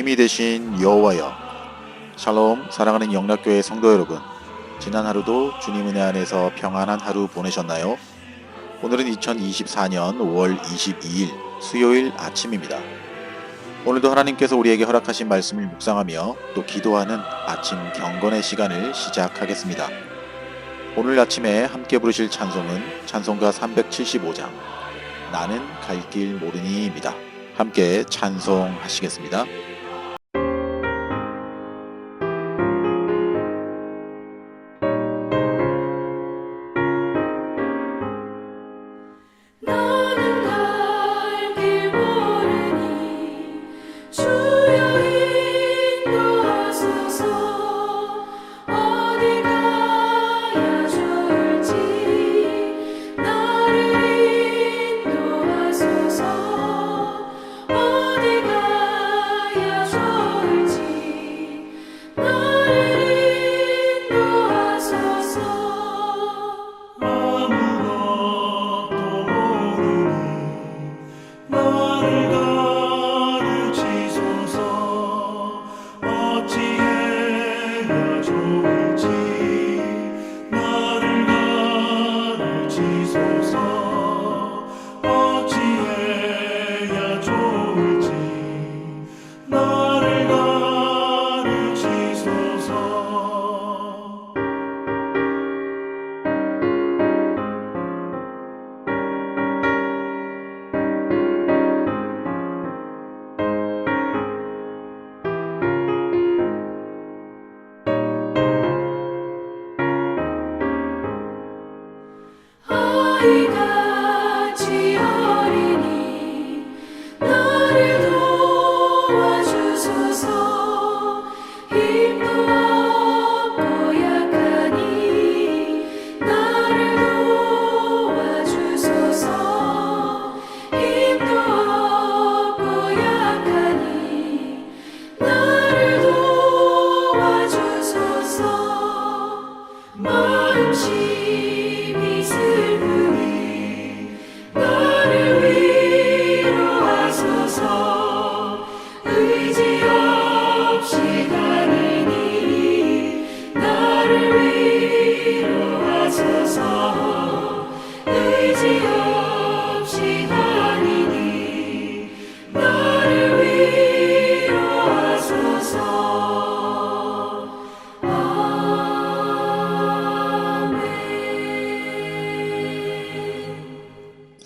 힘이 되신 여호와여 샬롬 사랑하는 영락교회 성도 여러분 지난 하루도 주님 은혜 안에서 평안한 하루 보내셨나요? 오늘은 2024년 5월 22일 수요일 아침입니다. 오늘도 하나님께서 우리에게 허락하신 말씀을 묵상하며 또 기도하는 아침 경건의 시간을 시작하겠습니다. 오늘 아침에 함께 부르실 찬송은 찬송가 375장 나는 갈 길 모르니입니다. 함께 찬송하시겠습니다.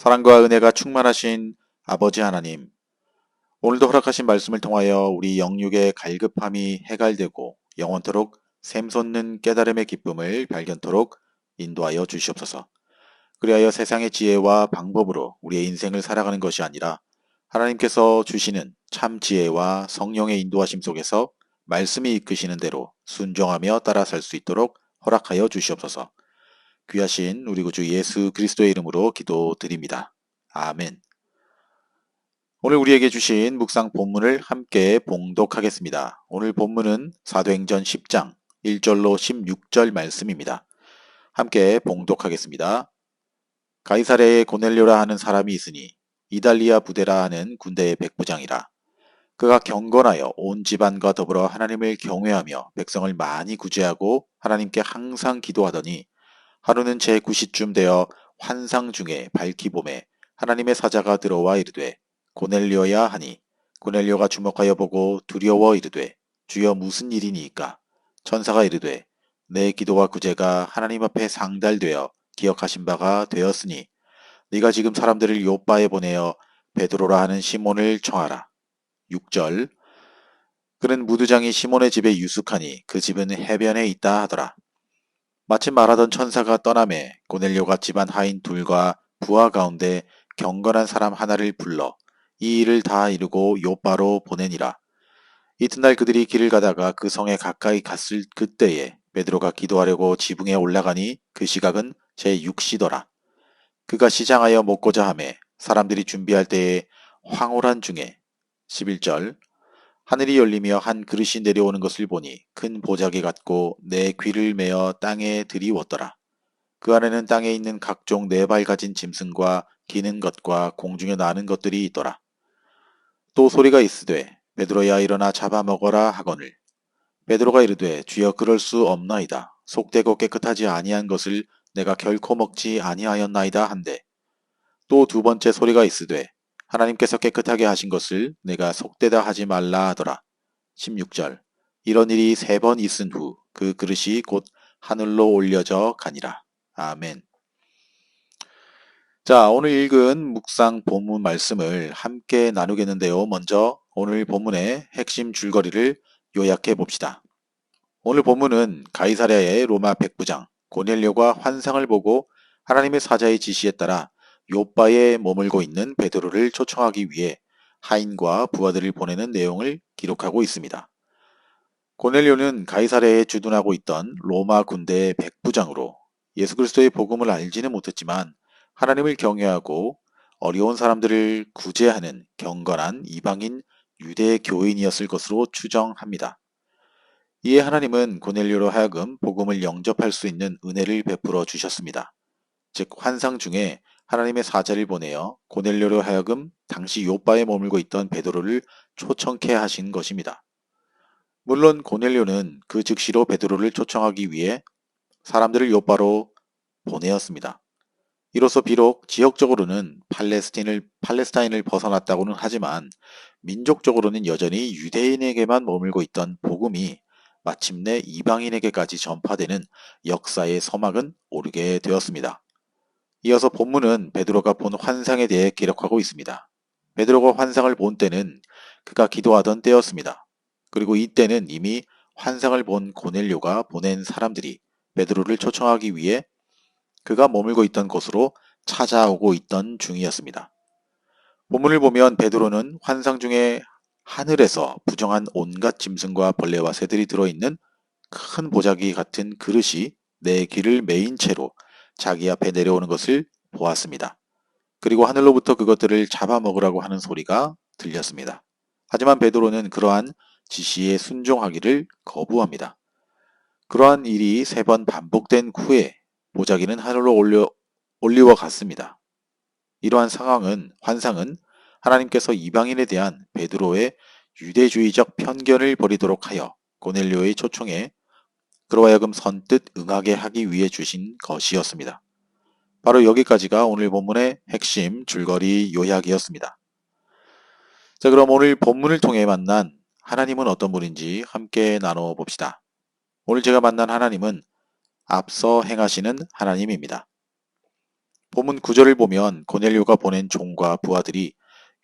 사랑과 은혜가 충만하신 아버지 하나님, 오늘도 허락하신 말씀을 통하여 우리 영육의 갈급함이 해갈되고 영원토록 샘솟는 깨달음의 기쁨을 발견토록 인도하여 주시옵소서. 그리하여 세상의 지혜와 방법으로 우리의 인생을 살아가는 것이 아니라 하나님께서 주시는 참 지혜와 성령의 인도하심 속에서 말씀이 이끄시는 대로 순종하며 따라 살 수 있도록 허락하여 주시옵소서. 귀하신 우리 구주 예수 그리스도의 이름으로 기도드립니다. 아멘. 오늘 우리에게 주신 묵상 본문을 함께 봉독하겠습니다. 오늘 본문은 사도행전 10장 1절로 16절 말씀입니다. 함께 봉독하겠습니다. 가이사레에 고넬료라 하는 사람이 있으니 이달리아 부대라 하는 군대의 백부장이라. 그가 경건하여 온 집안과 더불어 하나님을 경외하며 백성을 많이 구제하고 하나님께 항상 기도하더니 하루는 제 9시쯤 되어 환상 중에 밝히 봄에 하나님의 사자가 들어와 이르되 고넬료야 하니 고넬료가 주목하여 보고 두려워 이르되 주여 무슨 일이니이까 천사가 이르되 내 기도와 구제가 하나님 앞에 상달되어 기억하신 바가 되었으니 네가 지금 사람들을 요바에 보내어 베드로라 하는 시몬을 청하라. 6절 그는 무두장이 시몬의 집에 유숙하니 그 집은 해변에 있다 하더라. 마침 말하던 천사가 떠남에 고넬료가 집안 하인 둘과 부하 가운데 경건한 사람 하나를 불러 이 일을 다 이루고 요바로 보내니라. 이튿날 그들이 길을 가다가 그 성에 가까이 갔을 그때에 베드로가 기도하려고 지붕에 올라가니 그 시각은 제 6시더라. 그가 시장하여 먹고자 하매 사람들이 준비할 때에 황홀한 중에 11절 하늘이 열리며 한 그릇이 내려오는 것을 보니 큰 보자기 같고 내 귀를 메어 땅에 들이웠더라. 그 안에는 땅에 있는 각종 네 발 가진 짐승과 기는 것과 공중에 나는 것들이 있더라. 또 소리가 있으되 베드로야 일어나 잡아먹어라 하거늘 베드로가 이르되 주여 그럴 수 없나이다 속되고 깨끗하지 아니한 것을 내가 결코 먹지 아니하였나이다 한데 또 두 번째 소리가 있으되 하나님께서 깨끗하게 하신 것을 내가 속되다 하지 말라 하더라 16절 이런 일이 세 번 있은 후 그 그릇이 곧 하늘로 올려져 가니라 아멘 자, 오늘 읽은 묵상 본문 말씀을 함께 나누겠는데요. 먼저 오늘 본문의 핵심 줄거리를 요약해 봅시다. 오늘 본문은 가이사랴의 로마 백부장 고넬료가 환상을 보고 하나님의 사자의 지시에 따라 요바에 머물고 있는 베드로를 초청하기 위해 하인과 부하들을 보내는 내용을 기록하고 있습니다. 고넬료는 가이사랴에 주둔하고 있던 로마 군대의 백부장으로 예수 그리스도의 복음을 알지는 못했지만 하나님을 경외하고 어려운 사람들을 구제하는 경건한 이방인 유대 교인이었을 것으로 추정합니다. 이에 하나님은 고넬료로 하여금 복음을 영접할 수 있는 은혜를 베풀어 주셨습니다. 즉 환상 중에 하나님의 사자를 보내어 고넬료로 하여금 당시 요바에 머물고 있던 베드로를 초청케 하신 것입니다. 물론 고넬료는 그 즉시로 베드로를 초청하기 위해 사람들을 요바로 보내었습니다. 이로써 비록 지역적으로는 팔레스틴을 팔레스타인을 벗어났다고는 하지만 민족적으로는 여전히 유대인에게만 머물고 있던 복음이 마침내 이방인에게까지 전파되는 역사의 서막은 오르게 되었습니다. 이어서 본문은 베드로가 본 환상에 대해 기록하고 있습니다. 베드로가 환상을 본 때는 그가 기도하던 때였습니다. 그리고 이때는 이미 환상을 본 고넬료가 보낸 사람들이 베드로를 초청하기 위해 그가 머물고 있던 곳으로 찾아오고 있던 중이었습니다. 본문을 보면 베드로는 환상 중에 하늘에서 부정한 온갖 짐승과 벌레와 새들이 들어있는 큰 보자기 같은 그릇이 내 귀를 메인 채로 자기 앞에 내려오는 것을 보았습니다. 그리고 하늘로부터 그것들을 잡아먹으라고 하는 소리가 들렸습니다. 하지만 베드로는 그러한 지시에 순종하기를 거부합니다. 그러한 일이 세 번 반복된 후에 보자기는 하늘로 올려, 올리워 갔습니다. 이러한 상황은 환상은 하나님께서 이방인에 대한 베드로의 유대주의적 편견을 버리도록 하여 고넬료의 초청에 그로 하여금 선뜻 응하게 하기 위해 주신 것이었습니다. 바로 여기까지가 오늘 본문의 핵심 줄거리 요약이었습니다. 자, 그럼 오늘 본문을 통해 만난 하나님은 어떤 분인지 함께 나눠 봅시다. 오늘 제가 만난 하나님은 앞서 행하시는 하나님입니다. 본문 9절을 보면 고넬료가 보낸 종과 부하들이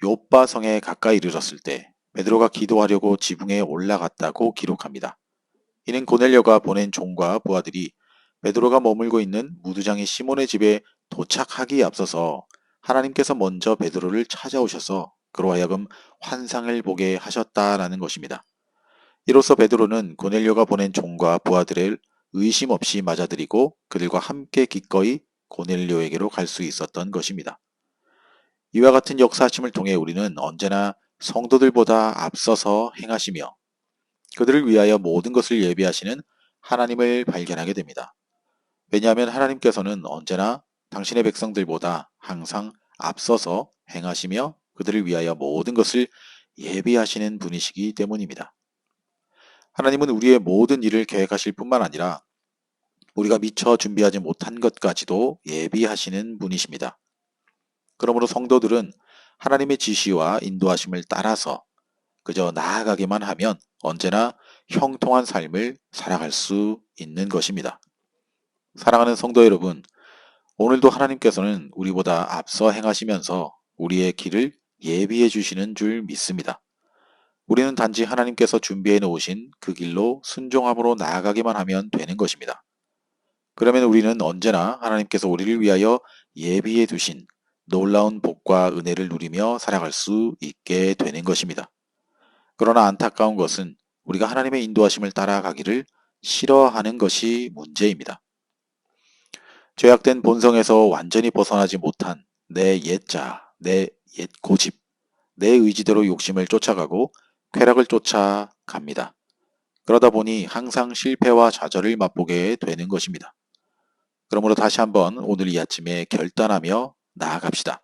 요빠 성에 가까이 이르렀을 때 베드로가 기도하려고 지붕에 올라갔다고 기록합니다. 이는 고넬료가 보낸 종과 부하들이 베드로가 머물고 있는 무두장이 시몬의 집에 도착하기에 앞서서 하나님께서 먼저 베드로를 찾아오셔서 그로 하여금 환상을 보게 하셨다라는 것입니다. 이로써 베드로는 고넬료가 보낸 종과 부하들을 의심 없이 맞아들이고 그들과 함께 기꺼이 고넬료에게로 갈 수 있었던 것입니다. 이와 같은 역사심을 통해 우리는 언제나 성도들보다 앞서서 행하시며 그들을 위하여 모든 것을 예비하시는 하나님을 발견하게 됩니다. 왜냐하면 하나님께서는 언제나 당신의 백성들보다 항상 앞서서 행하시며 그들을 위하여 모든 것을 예비하시는 분이시기 때문입니다. 하나님은 우리의 모든 일을 계획하실 뿐만 아니라 우리가 미처 준비하지 못한 것까지도 예비하시는 분이십니다. 그러므로 성도들은 하나님의 지시와 인도하심을 따라서 그저 나아가기만 하면 언제나 형통한 삶을 살아갈 수 있는 것입니다. 사랑하는 성도 여러분, 오늘도 하나님께서는 우리보다 앞서 행하시면서 우리의 길을 예비해 주시는 줄 믿습니다. 우리는 단지 하나님께서 준비해 놓으신 그 길로 순종함으로 나아가기만 하면 되는 것입니다. 그러면 우리는 언제나 하나님께서 우리를 위하여 예비해 두신 놀라운 복과 은혜를 누리며 살아갈 수 있게 되는 것입니다. 그러나 안타까운 것은 우리가 하나님의 인도하심을 따라가기를 싫어하는 것이 문제입니다. 죄악된 본성에서 완전히 벗어나지 못한 내 옛자, 내 옛 고집, 내 의지대로 욕심을 쫓아가고 쾌락을 쫓아갑니다. 그러다 보니 항상 실패와 좌절을 맛보게 되는 것입니다. 그러므로 다시 한번 오늘 이 아침에 결단하며 나아갑시다.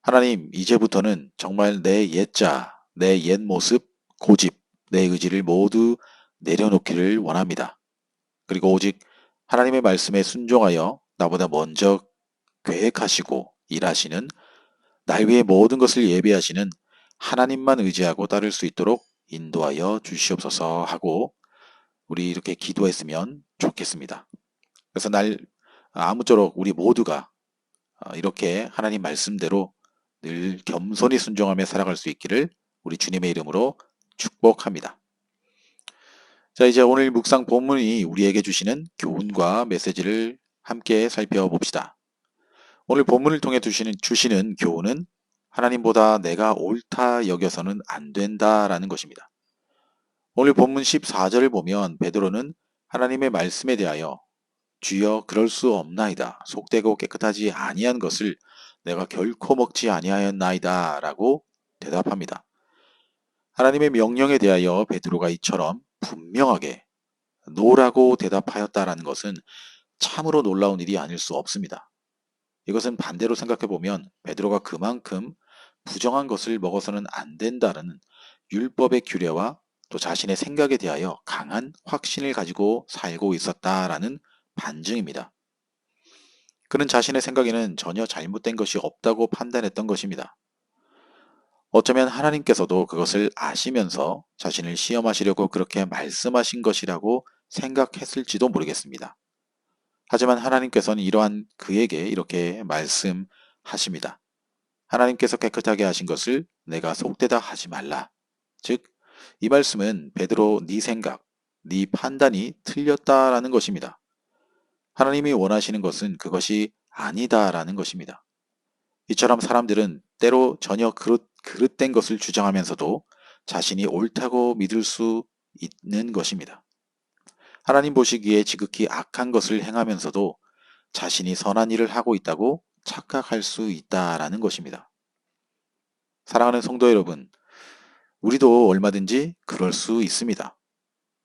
하나님, 이제부터는 정말 내 옛자, 내 옛 모습, 고집, 내 의지를 모두 내려놓기를 원합니다. 그리고 오직 하나님의 말씀에 순종하여 나보다 먼저 계획하시고 일하시는 날 위해 모든 것을 예비하시는 하나님만 의지하고 따를 수 있도록 인도하여 주시옵소서 하고 우리 이렇게 기도했으면 좋겠습니다. 그래서 날 아무쪼록 우리 모두가 어, 이렇게 하나님 말씀대로 늘 겸손히 순종하며 살아갈 수 있기를 우리 주님의 이름으로 축복합니다. 자, 이제 오늘 묵상 본문이 우리에게 주시는 교훈과 메시지를 함께 살펴봅시다. 오늘 본문을 통해 주시는, 주시는 교훈은 하나님보다 내가 옳다 여겨서는 안 된다라는 것입니다. 오늘 본문 14절을 보면 베드로는 하나님의 말씀에 대하여 주여 그럴 수 없나이다. 속되고 깨끗하지 아니한 것을 내가 결코 먹지 아니하였나이다 라고 대답합니다. 하나님의 명령에 대하여 베드로가 이처럼 분명하게 노라고 대답하였다라는 것은 참으로 놀라운 일이 아닐 수 없습니다. 이것은 반대로 생각해 보면 베드로가 그만큼 부정한 것을 먹어서는 안 된다는 율법의 규례와 또 자신의 생각에 대하여 강한 확신을 가지고 살고 있었다라는 반증입니다. 그는 자신의 생각에는 전혀 잘못된 것이 없다고 판단했던 것입니다. 어쩌면 하나님께서도 그것을 아시면서 자신을 시험하시려고 그렇게 말씀하신 것이라고 생각했을지도 모르겠습니다. 하지만 하나님께서는 이러한 그에게 이렇게 말씀하십니다. 하나님께서 깨끗하게 하신 것을 내가 속되다 하지 말라. 즉, 이 말씀은 베드로 네 생각, 네 판단이 틀렸다라는 것입니다. 하나님이 원하시는 것은 그것이 아니다라는 것입니다. 이처럼 사람들은 때로 전혀 그릇, 그릇된 것을 주장하면서도 자신이 옳다고 믿을 수 있는 것입니다. 하나님 보시기에 지극히 악한 것을 행하면서도 자신이 선한 일을 하고 있다고 착각할 수 있다라는 것입니다. 사랑하는 성도 여러분, 우리도 얼마든지 그럴 수 있습니다.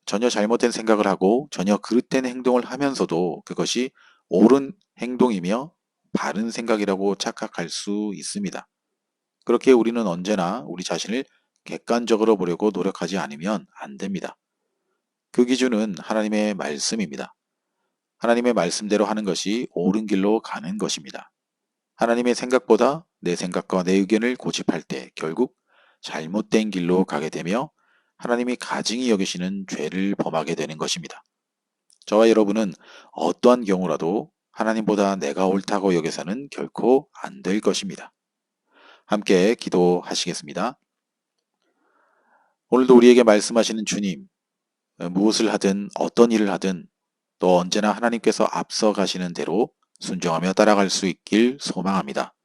전혀 잘못된 생각을 하고 전혀 그릇된 행동을 하면서도 그것이 옳은 행동이며 바른 생각이라고 착각할 수 있습니다. 그렇게 우리는 언제나 우리 자신을 객관적으로 보려고 노력하지 않으면 안 됩니다. 그 기준은 하나님의 말씀입니다. 하나님의 말씀대로 하는 것이 옳은 길로 가는 것입니다. 하나님의 생각보다 내 생각과 내 의견을 고집할 때 결국 잘못된 길로 가게 되며 하나님이 가증히 여기시는 죄를 범하게 되는 것입니다. 저와 여러분은 어떠한 경우라도 하나님보다 내가 옳다고 여겨서는 결코 안 될 것입니다. 함께 기도하시겠습니다. 오늘도 우리에게 말씀하시는 주님, 무엇을 하든 어떤 일을 하든 또 언제나 하나님께서 앞서 가시는 대로 순종하며 따라갈 수 있길 소망합니다.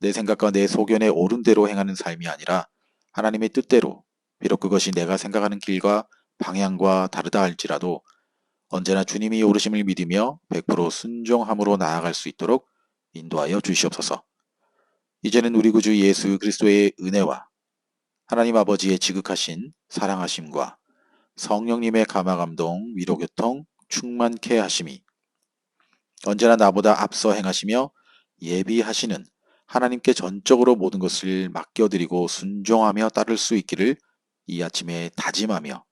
내 생각과 내 소견에 옳은 대로 행하는 삶이 아니라 하나님의 뜻대로 비록 그것이 내가 생각하는 길과 방향과 다르다 할지라도 언제나 주님이 오르심을 믿으며 100% 순종함으로 나아갈 수 있도록 인도하여 주시옵소서. 이제는 우리 구주 예수 그리스도의 은혜와 하나님 아버지의 지극하신 사랑하심과 성령님의 감화감동, 위로교통, 충만케 하심이 언제나 나보다 앞서 행하시며 예비하시는 하나님께 전적으로 모든 것을 맡겨드리고 순종하며 따를 수 있기를 이 아침에 다짐하며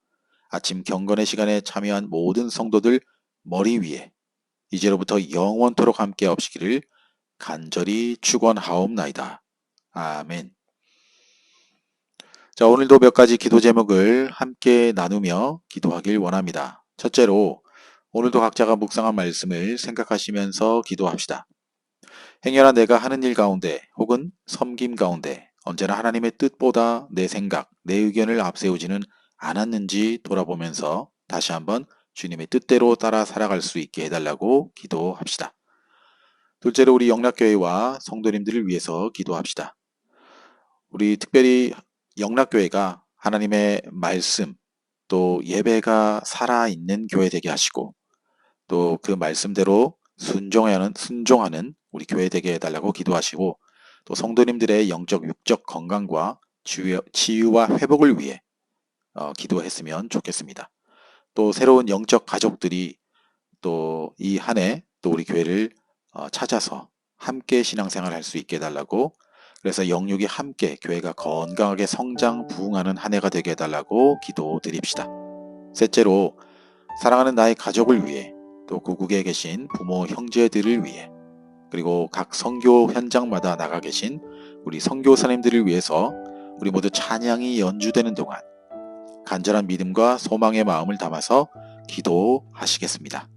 아침 경건의 시간에 참여한 모든 성도들 머리 위에 이제로부터 영원토록 함께 없시기를 간절히 축원하옵나이다. 아멘. 자, 오늘도 몇 가지 기도 제목을 함께 나누며 기도하길 원합니다. 첫째로 오늘도 각자가 묵상한 말씀을 생각하시면서 기도합시다. 행여나 내가 하는 일 가운데 혹은 섬김 가운데 언제나 하나님의 뜻보다 내 생각, 내 의견을 앞세우지는 않았는지 돌아보면서 다시 한번 주님의 뜻대로 따라 살아갈 수 있게 해달라고 기도합시다. 둘째로 우리 영락교회와 성도님들을 위해서 기도합시다. 우리 특별히 영락교회가 하나님의 말씀 또 예배가 살아있는 교회 되게 하시고 또 그 말씀대로 순종하는, 순종하는 우리 교회 되게 해달라고 기도하시고 또 성도님들의 영적 육적 건강과 치유, 치유와 회복을 위해 어, 기도했으면 좋겠습니다. 또 새로운 영적 가족들이 또 이 한 해 또 우리 교회를 어, 찾아서 함께 신앙생활 할 수 있게 해달라고 그래서 영육이 함께 교회가 건강하게 성장 부흥하는 한 해가 되게 해달라고 기도드립시다. 셋째로 사랑하는 나의 가족을 위해 또 고국에 계신 부모 형제들을 위해 그리고 각 선교 현장마다 나가 계신 우리 선교사님들을 위해서 우리 모두 찬양이 연주되는 동안 간절한 믿음과 소망의 마음을 담아서 기도하시겠습니다.